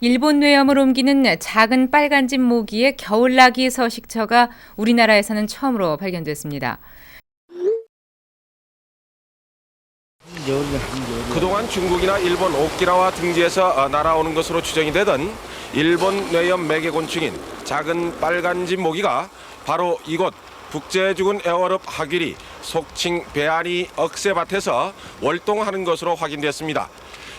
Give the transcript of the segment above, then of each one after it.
일본 뇌염을 옮기는 작은 빨간집 모기의 겨울나기 서식처가 우리나라에서는 처음으로 발견됐습니다. 그동안 중국이나 일본 오키나와 등지에서 어, 날아오는 것으로 추정이 되던 일본 뇌염 매개곤충인 작은 빨간집 모기가 바로 이곳 북제 죽은 애월읍 하길이 속칭 배안이 억새밭에서 월동하는 것으로 확인됐습니다.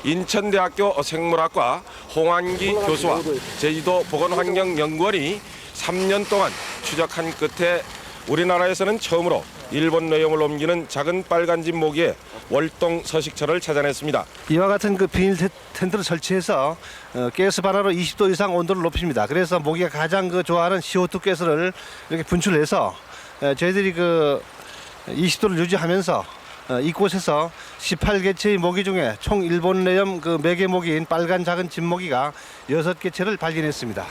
인천대학교 생물학과 홍한기 교수와 제주도 보건환경연구원이 3년 동안 추적한 끝에 우리나라에서는 처음으로 일본 뇌염을 옮기는 작은 빨간집 모기의 월동 서식처를 찾아냈습니다. 이와 같은 그 비닐 텐- 텐트를 설치해서 어, 가스 발화로 20도 이상 온도를 높입니다. 그래서 모기가 가장 그 좋아하는 CO2 가스를 이렇게 분출해서 어, 저희들이 그 20도를 유지하면서 어, 이곳에서 18개체의 모기 중에 총 일본 내염 그 매개 모기인 빨간 작은 진모기가 6개체를 발견했습니다.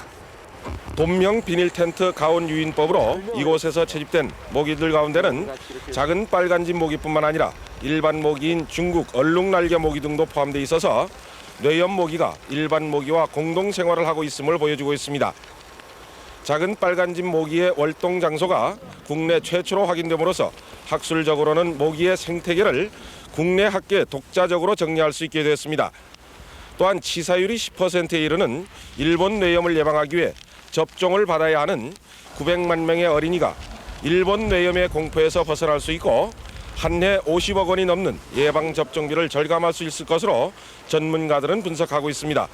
돈명 비닐 텐트 가온 유인법으로 이곳에서 채집된 모기들 가운데는 작은 빨간집 모기뿐만 아니라 일반 모기인 중국 얼룩날개 모기 등도 포함돼 있어서 뇌염 모기가 일반 모기와 공동 생활을 하고 있음을 보여주고 있습니다. 작은 빨간집 모기의 월동 장소가 국내 최초로 확인됨으로써 학술적으로는 모기의 생태계를 국내 학계에 독자적으로 정리할 수 있게 되었습니다. 또한 치사율이 10%에 이르는 일본 뇌염을 예방하기 위해 접종을 받아야 하는 900만 명의 어린이가 일본 뇌염의 공포에서 벗어날 수 있고 한 해 50억 원이 넘는 예방 접종비를 절감할 수 있을 것으로 전문가들은 분석하고 있습니다.